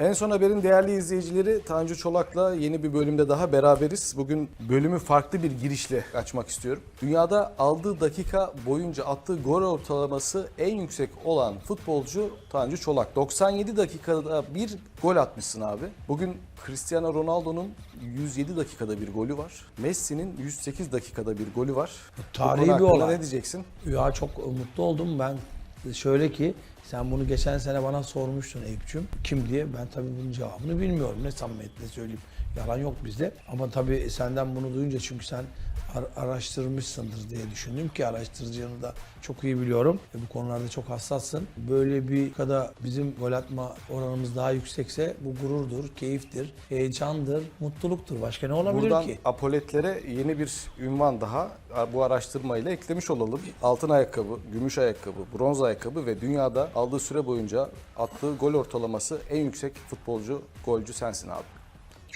En son haberin değerli izleyicileri Tanju Çolak'la yeni bir bölümde daha beraberiz. Bugün bölümü farklı bir girişle açmak istiyorum. Dünyada aldığı dakika boyunca attığı gol ortalaması en yüksek olan futbolcu Tanju Çolak. 97 dakikada bir gol atmışsın abi. Bugün Cristiano Ronaldo'nun 107 dakikada bir golü var. Messi'nin 108 dakikada bir golü var. Bu Tarihi bir olay. Ne diyeceksin? Ya çok mutlu oldum ben. Şöyle ki sen bunu geçen sene bana sormuştun Eyüp'cüm. Kim diye ben tabii bunun cevabını bilmiyorum. Ne samimiyetle söyleyeyim. Yalan yok bizde. Ama tabii senden bunu duyunca çünkü sen ar- araştırmışsındır diye düşündüm ki araştırıcını da çok iyi biliyorum. E, bu konularda çok hassassın. Böyle bir kadar bizim gol atma oranımız daha yüksekse bu gururdur, keyiftir, heyecandır, mutluluktur. Başka ne olabilir Buradan ki? apoletlere yeni bir ünvan daha bu araştırmayla eklemiş olalım. Altın ayakkabı, gümüş ayakkabı, bronz ayakkabı ve dünyada aldığı süre boyunca attığı gol ortalaması en yüksek futbolcu, golcü sensin abi.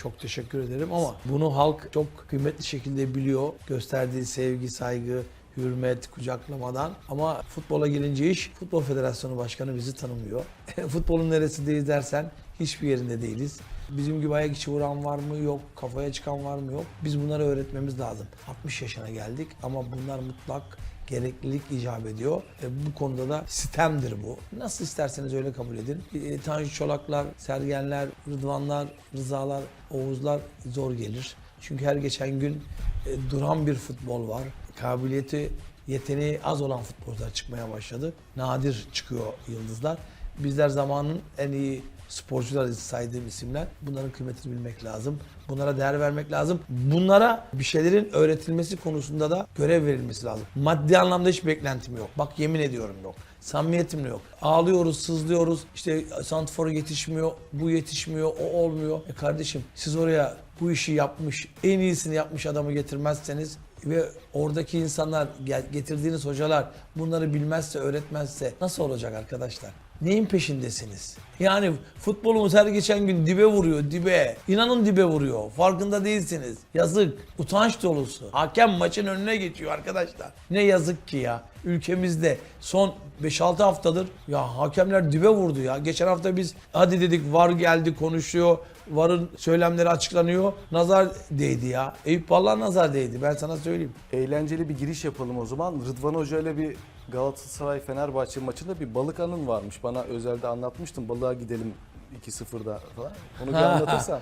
Çok teşekkür ederim ama bunu halk çok kıymetli şekilde biliyor. Gösterdiği sevgi, saygı, hürmet, kucaklamadan. Ama futbola gelince iş, Futbol Federasyonu Başkanı bizi tanımıyor. Futbolun neresindeyiz dersen hiçbir yerinde değiliz. Bizim gibi ayak içi vuran var mı? Yok. Kafaya çıkan var mı? Yok. Biz bunları öğretmemiz lazım. 60 yaşına geldik ama bunlar mutlak gereklilik icap ediyor. E, bu konuda da sistemdir bu. Nasıl isterseniz öyle kabul edin. E, Tanju Çolaklar, Sergenler, Rıdvanlar, Rızalar, Oğuzlar zor gelir. Çünkü her geçen gün e, duran bir futbol var. Kabiliyeti, yeteneği az olan futbolcular çıkmaya başladı. Nadir çıkıyor yıldızlar. Bizler zamanın en iyi sporcular saydığım isimler. Bunların kıymetini bilmek lazım. Bunlara değer vermek lazım. Bunlara bir şeylerin öğretilmesi konusunda da görev verilmesi lazım. Maddi anlamda hiç beklentim yok. Bak yemin ediyorum yok. Samimiyetim de yok. Ağlıyoruz, sızlıyoruz. İşte santifor yetişmiyor, bu yetişmiyor, o olmuyor. E kardeşim siz oraya bu işi yapmış, en iyisini yapmış adamı getirmezseniz ve oradaki insanlar, getirdiğiniz hocalar bunları bilmezse, öğretmezse nasıl olacak arkadaşlar? Neyin peşindesiniz? Yani futbolumuz her geçen gün dibe vuruyor, dibe. İnanın dibe vuruyor. Farkında değilsiniz. Yazık, utanç dolusu. Hakem maçın önüne geçiyor arkadaşlar. Ne yazık ki ya. Ülkemizde son 5-6 haftadır ya hakemler dibe vurdu ya. Geçen hafta biz hadi dedik var geldi konuşuyor. Varın söylemleri açıklanıyor. Nazar değdi ya. Eyüp vallahi nazar değdi. Ben sana söyleyeyim. Eğlenceli bir giriş yapalım o zaman. Rıdvan Hoca ile bir Galatasaray Fenerbahçe maçında bir balık anın varmış. Bana özelde anlatmıştın. Balığa gidelim 2-0'da falan. Onu bir anlatırsan.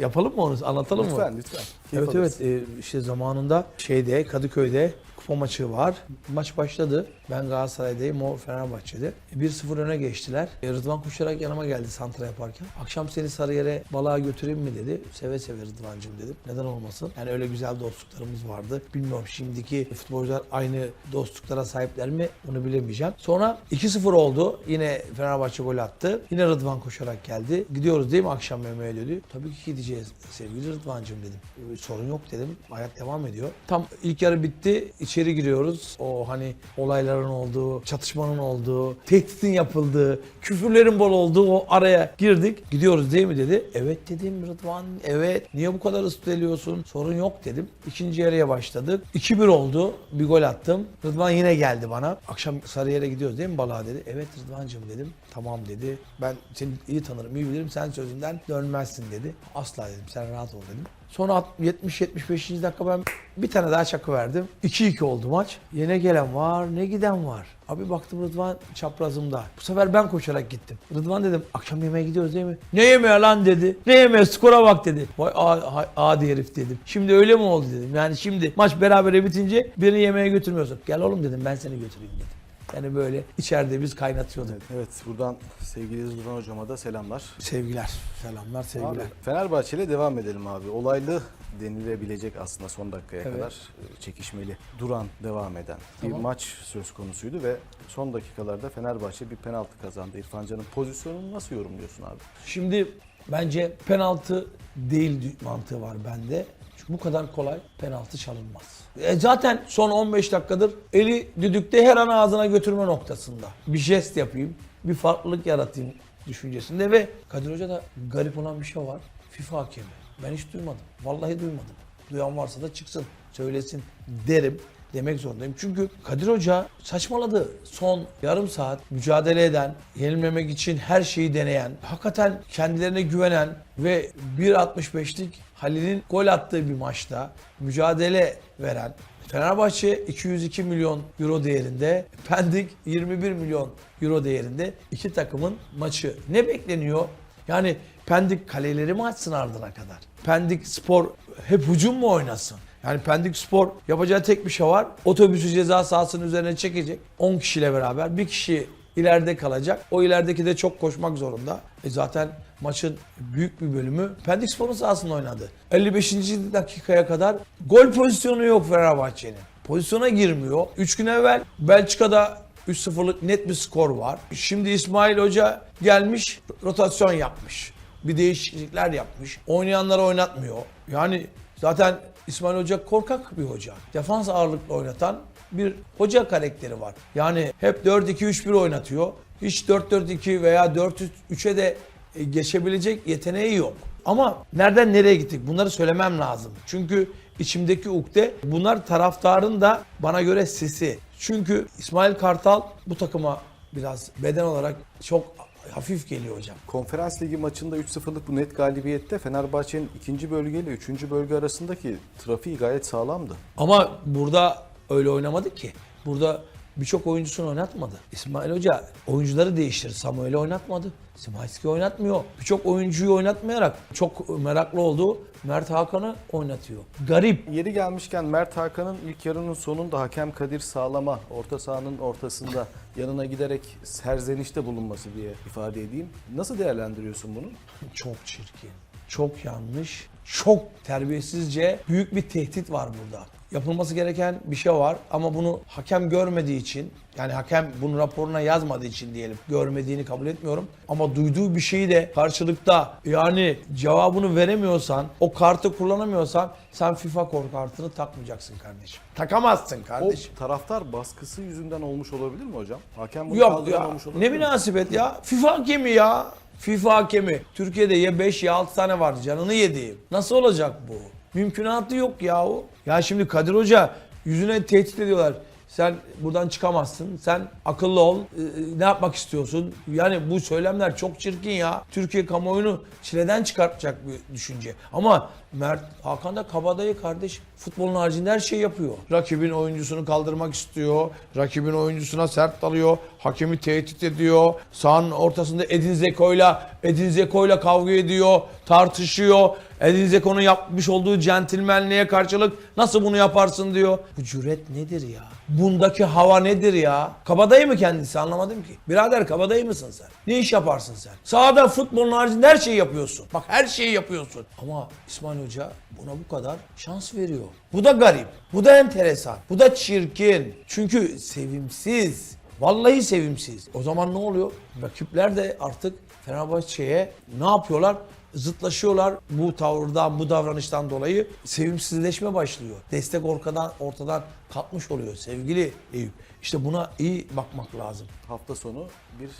Yapalım mı onu? Anlatalım mı? lütfen lütfen. Keyif Evet alırız. evet e, işte zamanında şeyde Kadıköy'de kupa maçı var. Maç başladı. Ben Galatasaray'dayım, o Fenerbahçe'de. 1-0 öne geçtiler. E, Rıdvan koşarak yanıma geldi santra yaparken. Akşam seni Sarıyer'e balığa götüreyim mi dedi. Seve seve Rıdvan'cığım dedim. Neden olmasın? Yani öyle güzel dostluklarımız vardı. Bilmiyorum şimdiki futbolcular aynı dostluklara sahipler mi onu bilemeyeceğim. Sonra 2-0 oldu. Yine Fenerbahçe gol attı. Yine Rıdvan koşarak geldi. Gidiyoruz değil mi akşam yemeğe dedi. Tabii ki gideceğiz sevgili Rıdvan'cığım dedim. "E, Sorun yok dedim. Hayat devam ediyor. Tam ilk yarı bitti. İçeri giriyoruz. O hani olayların olduğu, çatışmanın olduğu, tehditin yapıldığı, küfürlerin bol olduğu o araya girdik. Gidiyoruz değil mi dedi. Evet dedim Rıdvan. Evet. Niye bu kadar ısteliyorsun? Sorun yok dedim. İkinci yarıya başladık. 2-1 oldu. Bir gol attım. Rıdvan yine geldi bana. Akşam Sarıyer'e gidiyoruz değil mi balığa dedi. Evet Rıdvan'cığım dedim. Tamam dedi. Ben seni iyi tanırım, iyi bilirim. Sen sözünden dönmezsin dedi. Asla dedim. Sen rahat ol dedim. Sonra 70-75. dakika ben bir tane daha çakı verdim. 2-2 oldu maç. Yine gelen var, ne giden var. Abi baktım Rıdvan çaprazımda. Bu sefer ben koşarak gittim. Rıdvan dedim akşam yemeğe gidiyoruz değil mi? Ne yemeğe lan dedi. Ne yemeğe skora bak dedi. Vay a- a- adi herif dedim. Şimdi öyle mi oldu dedim. Yani şimdi maç berabere bitince birini yemeğe götürmüyorsun. Gel oğlum dedim ben seni götüreyim dedim. Yani böyle içeride biz kaynatıyorduk. Evet buradan sevgili Rıdvan Hocama da selamlar. Sevgiler, selamlar, sevgiler. Abi, Fenerbahçe ile devam edelim abi. Olaylı denilebilecek aslında son dakikaya Evet. kadar e, çekişmeli, duran, devam eden Tamam. bir maç söz konusuydu ve son dakikalarda Fenerbahçe bir penaltı kazandı. İrfan Can'ın pozisyonunu nasıl yorumluyorsun abi? Şimdi bence penaltı değil mantığı var bende. Çünkü bu kadar kolay penaltı çalınmaz. E zaten son 15 dakikadır eli düdükte her an ağzına götürme noktasında. Bir jest yapayım, bir farklılık yaratayım düşüncesinde ve Kadir Hoca da garip olan bir şey var. FIFA hakemi. Ben hiç duymadım. Vallahi duymadım. Duyan varsa da çıksın, söylesin derim. Demek zorundayım. Çünkü Kadir Hoca saçmaladı. Son yarım saat mücadele eden, yenilmemek için her şeyi deneyen, hakikaten kendilerine güvenen ve 1.65'lik Halil'in gol attığı bir maçta mücadele veren Fenerbahçe 202 milyon euro değerinde, Pendik 21 milyon euro değerinde iki takımın maçı. Ne bekleniyor? Yani Pendik kaleleri mi açsın ardına kadar? Pendik Spor hep hücum mu oynasın? Yani Pendik Spor yapacağı tek bir şey var. Otobüsü ceza sahasının üzerine çekecek. 10 kişiyle beraber bir kişi ileride kalacak. O ilerideki de çok koşmak zorunda. E zaten maçın büyük bir bölümü Pendik Spor'un sahasında oynadı. 55. dakikaya kadar gol pozisyonu yok Fenerbahçe'nin. Pozisyona girmiyor. 3 gün evvel Belçika'da 3-0'lık net bir skor var. Şimdi İsmail Hoca gelmiş, rotasyon yapmış. Bir değişiklikler yapmış. Oynayanları oynatmıyor. Yani zaten İsmail Hoca korkak bir hoca. Defans ağırlıklı oynatan bir hoca karakteri var. Yani hep 4-2-3-1 oynatıyor. Hiç 4-4-2 veya 4-3-3'e de e, geçebilecek yeteneği yok. Ama nereden nereye gittik bunları söylemem lazım. Çünkü içimdeki ukde bunlar taraftarın da bana göre sesi. Çünkü İsmail Kartal bu takıma biraz beden olarak çok hafif geliyor hocam. Konferans Ligi maçında 3-0'lık bu net galibiyette Fenerbahçe'nin ikinci bölgeyle üçüncü bölge arasındaki trafiği gayet sağlamdı. Ama burada öyle oynamadı ki. Burada birçok oyuncusunu oynatmadı. İsmail Hoca oyuncuları değiştirdi. Samuel'i oynatmadı. Simayski oynatmıyor. Birçok oyuncuyu oynatmayarak çok meraklı olduğu Mert Hakan'ı oynatıyor. Garip. Yeri gelmişken Mert Hakan'ın ilk yarının sonunda hakem Kadir Sağlam'a orta sahanın ortasında yanına giderek serzenişte bulunması diye ifade edeyim. Nasıl değerlendiriyorsun bunu? Çok çirkin. Çok yanlış. Çok terbiyesizce büyük bir tehdit var burada. Yapılması gereken bir şey var ama bunu hakem görmediği için yani hakem bunu raporuna yazmadığı için diyelim görmediğini kabul etmiyorum. Ama duyduğu bir şeyi de karşılıkta yani cevabını veremiyorsan o kartı kullanamıyorsan sen FIFA kor kartını takmayacaksın kardeşim. Takamazsın O kardeşim. taraftar baskısı yüzünden olmuş olabilir mi hocam? Hakem bunu Yok ya kaldıramamış olabilir ne mi? münasebet ya. FIFA hakemi ya. FIFA hakemi. Türkiye'de ya 5 ya 6 tane var canını yediğim. Nasıl olacak bu? Mümkünatı yok yahu. Ya şimdi Kadir Hoca yüzüne tehdit ediyorlar. Sen buradan çıkamazsın. Sen akıllı ol. Ee, ne yapmak istiyorsun? Yani bu söylemler çok çirkin ya. Türkiye kamuoyunu çileden çıkartacak bir düşünce. Ama Mert Hakan da kabadayı kardeş. Futbolun haricinde her şeyi yapıyor. Rakibin oyuncusunu kaldırmak istiyor. Rakibin oyuncusuna sert dalıyor. Hakemi tehdit ediyor. Sahanın ortasında Edin Zeko'yla Edin Zeko'yla kavga ediyor. Tartışıyor. Edin Zeko'nun yapmış olduğu centilmenliğe karşılık nasıl bunu yaparsın diyor. Bu cüret nedir ya? Bundaki hava nedir ya? Kabadayı mı kendisi anlamadım ki. Birader kabadayı mısın sen? Ne iş yaparsın sen? Sahada futbolun haricinde her şeyi yapıyorsun. Bak her şeyi yapıyorsun. Ama İsmail Hoca buna bu kadar şans veriyor. Bu da garip. Bu da enteresan. Bu da çirkin. Çünkü sevimsiz. Vallahi sevimsiz. O zaman ne oluyor? Rakipler de artık Fenerbahçe'ye ne yapıyorlar? Zıtlaşıyorlar bu tavırdan, bu davranıştan dolayı sevimsizleşme başlıyor. Destek ortadan, ortadan kalkmış oluyor sevgili Eyüp. İşte buna iyi bakmak lazım. Hafta sonu bir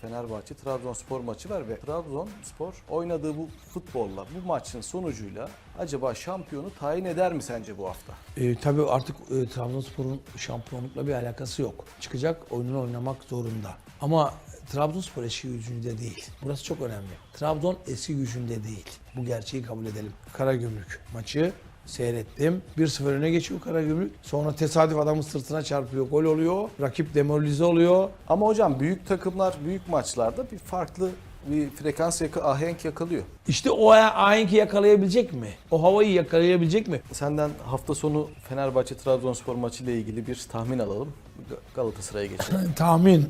Fenerbahçe Trabzonspor maçı var ve Trabzonspor oynadığı bu futbolla, bu maçın sonucuyla acaba şampiyonu tayin eder mi sence bu hafta? E, tabii artık e, Trabzonspor'un şampiyonlukla bir alakası yok. Çıkacak, oyununu oynamak zorunda. Ama Trabzonspor eski gücünde değil. Burası çok önemli. Trabzon eski gücünde değil. Bu gerçeği kabul edelim. Karagümrük maçı seyrettim. 1-0 öne geçiyor Karagümrük. Sonra tesadüf adamın sırtına çarpıyor. Gol oluyor. Rakip demoralize oluyor. Ama hocam büyük takımlar büyük maçlarda bir farklı bir frekans yakı, ahenk yakalıyor. İşte o ahenki yakalayabilecek mi? O havayı yakalayabilecek mi? Senden hafta sonu Fenerbahçe Trabzonspor maçı ile ilgili bir tahmin alalım. Ga- Galatasaray'a geçelim. tahmin.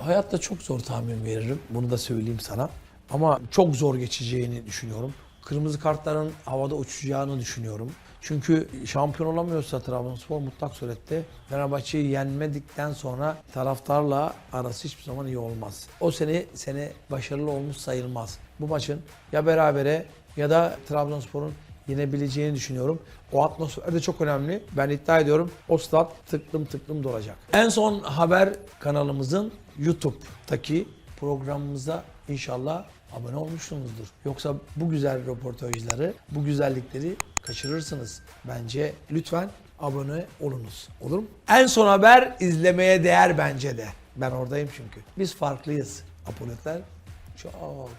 Hayatta çok zor tahmin veririm. Bunu da söyleyeyim sana. Ama çok zor geçeceğini düşünüyorum. Kırmızı kartların havada uçacağını düşünüyorum. Çünkü şampiyon olamıyorsa Trabzonspor mutlak surette Fenerbahçe'yi yenmedikten sonra taraftarla arası hiçbir zaman iyi olmaz. O sene sene başarılı olmuş sayılmaz. Bu maçın ya berabere ya da Trabzonspor'un yenebileceğini düşünüyorum. O atmosfer de çok önemli. Ben iddia ediyorum o stat tıklım tıklım dolacak. En son haber kanalımızın YouTube'daki programımıza inşallah abone olmuşsunuzdur. Yoksa bu güzel röportajları, bu güzellikleri kaçırırsınız. Bence lütfen abone olunuz. Olur mu? En son haber izlemeye değer bence de. Ben oradayım çünkü. Biz farklıyız. Apoletler çok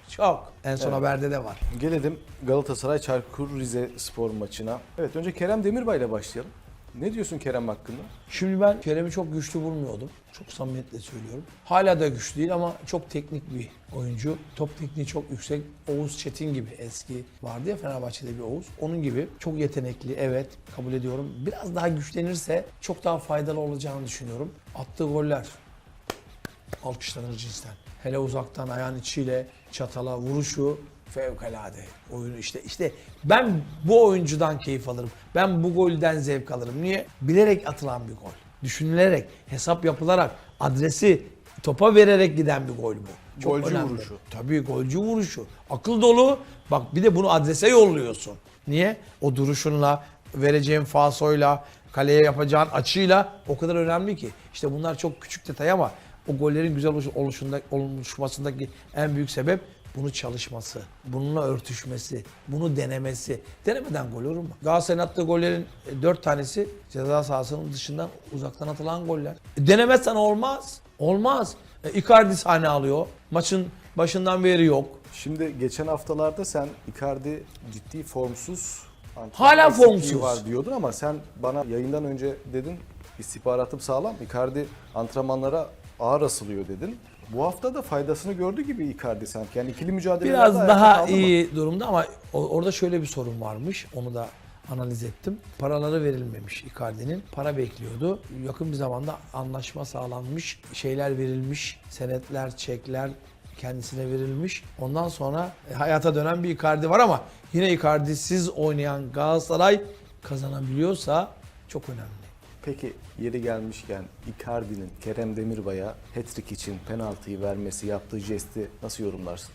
çok. En son Evet. haberde de var. Gelelim Galatasaray Çaykur Rize spor maçına. Evet önce Kerem Demirbay ile başlayalım. Ne diyorsun Kerem hakkında? Şimdi ben Kerem'i çok güçlü bulmuyordum. Çok samimiyetle söylüyorum. Hala da güçlü değil ama çok teknik bir oyuncu. Top tekniği çok yüksek. Oğuz Çetin gibi eski vardı ya Fenerbahçe'de bir Oğuz. Onun gibi çok yetenekli evet kabul ediyorum. Biraz daha güçlenirse çok daha faydalı olacağını düşünüyorum. Attığı goller alkışlanır cinsten. Hele uzaktan ayağın içiyle çatala vuruşu fevkalade. Oyunu işte işte ben bu oyuncudan keyif alırım. Ben bu golden zevk alırım. Niye? Bilerek atılan bir gol. Düşünülerek, hesap yapılarak, adresi topa vererek giden bir gol bu. Çok Golcü önemli. vuruşu. Tabii golcü vuruşu. Akıl dolu. Bak bir de bunu adrese yolluyorsun. Niye? O duruşunla, vereceğin fasoyla, kaleye yapacağın açıyla o kadar önemli ki. İşte bunlar çok küçük detay ama o gollerin güzel oluş- oluşunda, oluşmasındaki en büyük sebep bunu çalışması, bununla örtüşmesi, bunu denemesi. Denemeden gol olur mu? Galatasaray'ın attığı gollerin 4 tanesi ceza sahasının dışından uzaktan atılan goller. E, denemezsen olmaz. Olmaz. E, Icardi sahne alıyor. Maçın başından beri yok. Şimdi geçen haftalarda sen Icardi ciddi formsuz. Hala formsuz. var diyordun ama sen bana yayından önce dedin istihbaratım sağlam. Icardi antrenmanlara ağır asılıyor dedin. Bu hafta da faydasını gördü gibi Icardi sanki. Yani ikili mücadelelerde Biraz daha kaldı mı? iyi durumda ama orada şöyle bir sorun varmış. Onu da analiz ettim. Paraları verilmemiş Icardi'nin. Para bekliyordu. Yakın bir zamanda anlaşma sağlanmış. Şeyler verilmiş. Senetler, çekler kendisine verilmiş. Ondan sonra e, hayata dönen bir Icardi var ama yine Icardi'siz oynayan Galatasaray kazanabiliyorsa çok önemli. Peki yeri gelmişken Icardi'nin Kerem Demirbay'a hat-trick için penaltıyı vermesi, yaptığı jesti nasıl yorumlarsın?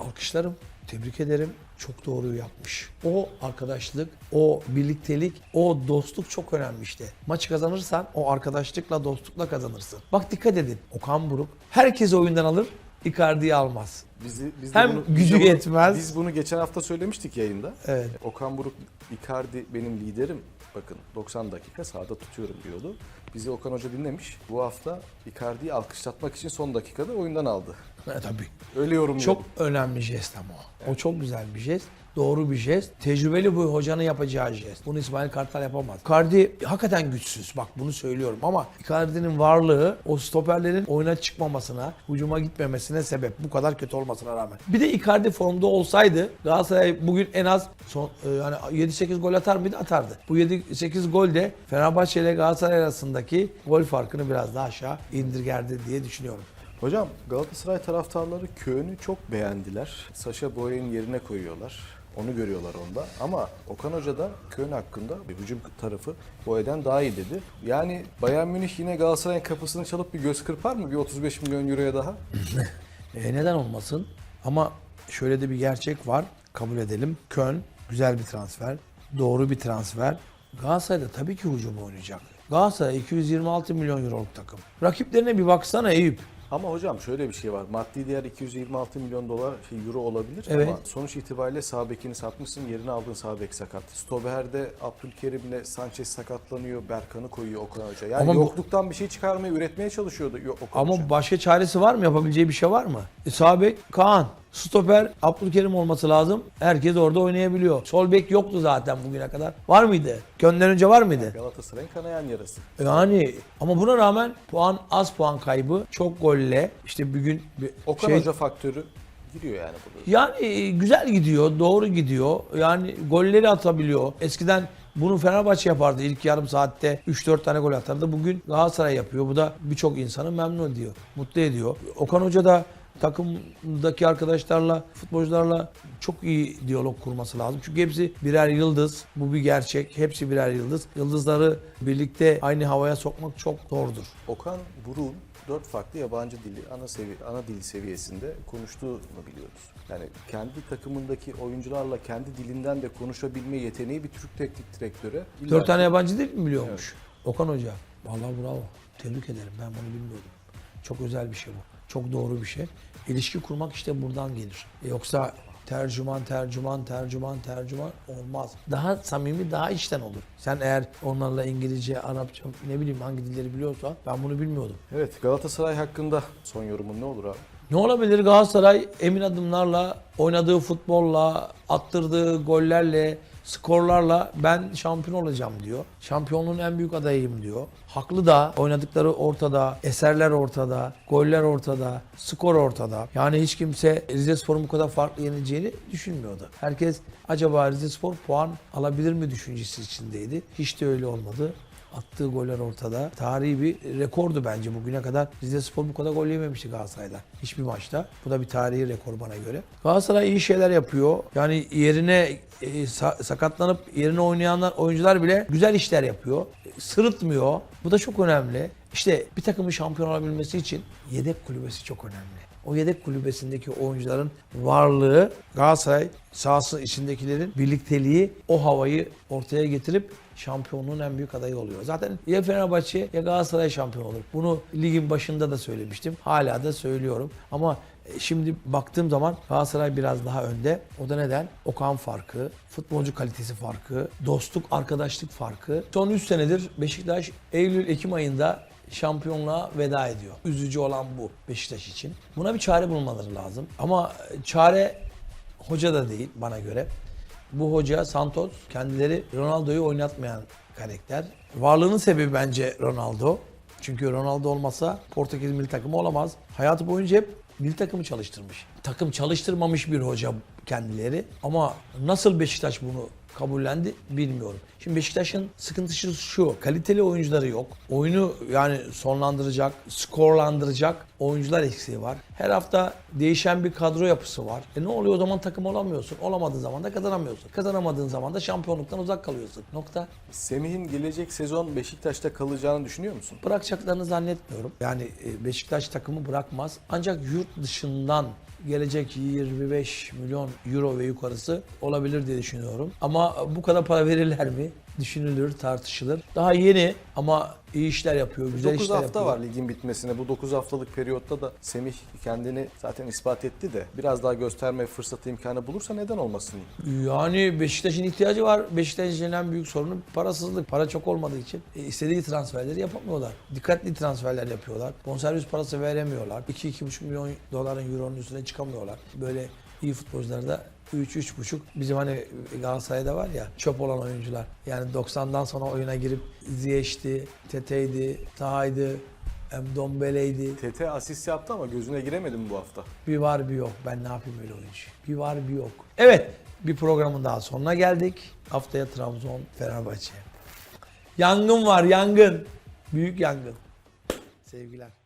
alkışlarım, tebrik ederim. Çok doğru yapmış. O arkadaşlık, o birliktelik, o dostluk çok önemli işte. Maçı kazanırsan o arkadaşlıkla, dostlukla kazanırsın. Bak dikkat edin. Okan Buruk herkesi oyundan alır, Icardi'yi almaz. Bizi, biz de Hem bunu, gücü biz de bunu- yetmez. Biz bunu geçen hafta söylemiştik yayında. Evet. Okan Buruk, Icardi benim liderim. Bakın 90 dakika sahada tutuyorum diyordu. Bizi Okan Hoca dinlemiş. Bu hafta Icardi'yi alkışlatmak için son dakikada oyundan aldı. E, tabii. Öyle yorumluyor. Çok önemli jest ama o. O çok güzel bir jest. Doğru bir jest. Tecrübeli bu hocanın yapacağı jest. Bunu İsmail Kartal yapamaz. Icardi hakikaten güçsüz. Bak bunu söylüyorum ama Icardi'nin varlığı o stoperlerin oyuna çıkmamasına, hücuma gitmemesine sebep. Bu kadar kötü olmasına rağmen. Bir de Icardi formda olsaydı Galatasaray bugün en az son e, yani 7-8 gol atar mıydı? Atardı. Bu 7-8 gol de Fenerbahçe ile Galatasaray arasındaki gol farkını biraz daha aşağı indirgerdi diye düşünüyorum. Hocam Galatasaray taraftarları Köln'ü çok beğendiler. Saşa Boya'nın yerine koyuyorlar. Onu görüyorlar onda. Ama Okan Hoca da Köln hakkında bir hücum tarafı Boya'dan daha iyi dedi. Yani Bayern Münih yine Galatasaray'ın kapısını çalıp bir göz kırpar mı? Bir 35 milyon euroya daha. E, neden olmasın? Ama şöyle de bir gerçek var. Kabul edelim. Köln güzel bir transfer. Doğru bir transfer. Galatasaray'da tabii ki hücum oynayacak. Galatasaray 226 milyon euroluk takım. Rakiplerine bir baksana Eyüp. Ama hocam şöyle bir şey var. Maddi değer 226 milyon dolar şey, euro olabilir Evet. ama sonuç itibariyle sağ bekini satmışsın, yerine aldığın sağ bek sakat. Stober'de Abdülkerim'le Sanchez sakatlanıyor, Berkan'ı koyuyor Okan Hoca. Yani Ama bu- yokluktan bir şey çıkarmaya, üretmeye çalışıyordu Okan Hoca. Ama başka çaresi var mı? Yapabileceği bir şey var mı? E, sağ bek Kaan. Stoper Abdülkerim olması lazım. Herkes orada oynayabiliyor. Sol bek yoktu zaten bugüne kadar. Var mıydı? Köln'den önce var mıydı? Galatasaray'ın kanayan yarası. Yani ama buna rağmen puan az puan kaybı çok golle işte bugün bir Okan şey- Hoca faktörü giriyor yani burada. Yani e, güzel gidiyor, doğru gidiyor. Yani golleri atabiliyor. Eskiden bunu Fenerbahçe yapardı. İlk yarım saatte 3-4 tane gol atardı. Bugün Galatasaray yapıyor. Bu da birçok insanı memnun ediyor, mutlu ediyor. Okan Hoca da takımdaki arkadaşlarla, futbolcularla çok iyi diyalog kurması lazım. Çünkü hepsi birer yıldız. Bu bir gerçek. Hepsi birer yıldız. Yıldızları birlikte aynı havaya sokmak çok zordur. Okan Buruk'un dört farklı yabancı dili ana sevi ana dil seviyesinde konuştuğunu biliyoruz. Yani kendi takımındaki oyuncularla kendi dilinden de konuşabilme yeteneği bir Türk teknik direktöre. Dört tane yabancı dil mi biliyormuş? Okan Hoca. Vallahi bravo. Tebrik ederim. Ben bunu bilmiyordum. Çok özel bir şey bu. Çok doğru bir şey. İlişki kurmak işte buradan gelir. Yoksa tercüman, tercüman, tercüman, tercüman olmaz. Daha samimi, daha içten olur. Sen eğer onlarla İngilizce, Arapça, ne bileyim hangi dilleri biliyorsan ben bunu bilmiyordum. Evet Galatasaray hakkında son yorumun ne olur abi? Ne olabilir Galatasaray emin adımlarla, oynadığı futbolla, attırdığı gollerle, skorlarla ben şampiyon olacağım diyor. Şampiyonluğun en büyük adayıyım diyor. Haklı da oynadıkları ortada, eserler ortada, goller ortada, skor ortada. Yani hiç kimse Rize Spor'un bu kadar farklı yeneceğini düşünmüyordu. Herkes acaba Rize Spor puan alabilir mi düşüncesi içindeydi. Hiç de öyle olmadı. Attığı goller ortada. Tarihi bir rekordu bence bugüne kadar. Rize Spor bu kadar gol yememişti Galatasaray'da. Hiçbir maçta. Bu da bir tarihi rekor bana göre. Galatasaray iyi şeyler yapıyor. Yani yerine e, sa- sakatlanıp yerine oynayanlar oyuncular bile güzel işler yapıyor. Sırıtmıyor. Bu da çok önemli. İşte bir takımın şampiyon olabilmesi için yedek kulübesi çok önemli. O yedek kulübesindeki oyuncuların varlığı Galatasaray sahası içindekilerin birlikteliği o havayı ortaya getirip şampiyonluğun en büyük adayı oluyor. Zaten ya Fenerbahçe ya Galatasaray şampiyon olur. Bunu ligin başında da söylemiştim. Hala da söylüyorum. Ama e, şimdi baktığım zaman Galatasaray biraz daha önde. O da neden? Okan farkı, futbolcu kalitesi farkı, dostluk, arkadaşlık farkı. Son 3 senedir Beşiktaş Eylül-Ekim ayında şampiyonluğa veda ediyor. Üzücü olan bu Beşiktaş için. Buna bir çare bulmaları lazım. Ama çare hoca da değil bana göre. Bu hoca Santos kendileri Ronaldo'yu oynatmayan karakter. Varlığının sebebi bence Ronaldo. Çünkü Ronaldo olmasa Portekiz milli takımı olamaz. Hayatı boyunca hep milli takımı çalıştırmış. Takım çalıştırmamış bir hoca kendileri. Ama nasıl Beşiktaş bunu kabullendi bilmiyorum. Şimdi Beşiktaş'ın sıkıntısı şu. Kaliteli oyuncuları yok. Oyunu yani sonlandıracak, skorlandıracak oyuncular eksiği var. Her hafta değişen bir kadro yapısı var. E ne oluyor o zaman takım olamıyorsun. Olamadığın zaman da kazanamıyorsun. Kazanamadığın zaman da şampiyonluktan uzak kalıyorsun. Nokta. Semih'in gelecek sezon Beşiktaş'ta kalacağını düşünüyor musun? Bırakacaklarını zannetmiyorum. Yani e, Beşiktaş takımı bırakmaz. Ancak yurt dışından gelecek 25 milyon euro ve yukarısı olabilir diye düşünüyorum. Ama bu kadar para verirler mi? Düşünülür, tartışılır. Daha yeni ama iyi işler yapıyor, güzel 9 işler hafta yapıyor. var ligin bitmesine. Bu 9 haftalık periyotta da Semih kendini zaten ispat etti de biraz daha gösterme fırsatı imkanı bulursa neden olmasın? Yani Beşiktaş'ın ihtiyacı var. Beşiktaş'ın en büyük sorunu parasızlık. Para çok olmadığı için e, istediği transferleri yapamıyorlar. Dikkatli transferler yapıyorlar. Bonservis parası veremiyorlar. 2-2,5 milyon doların euronun üstüne çıkamıyorlar. Böyle iyi futbolcular da 3-3,5 bizim hani Galatasaray'da var ya çöp olan oyuncular. Yani 90'dan sonra oyuna girip Ziyech'ti, Tete'ydi, Taha'ydı, Mdombele'ydi. TT asist yaptı ama gözüne giremedi mi bu hafta? Bir var bir yok. Ben ne yapayım öyle oyuncu? Bir var bir yok. Evet bir programın daha sonuna geldik. Haftaya Trabzon, Fenerbahçe. Yangın var yangın. Büyük yangın. Sevgiler.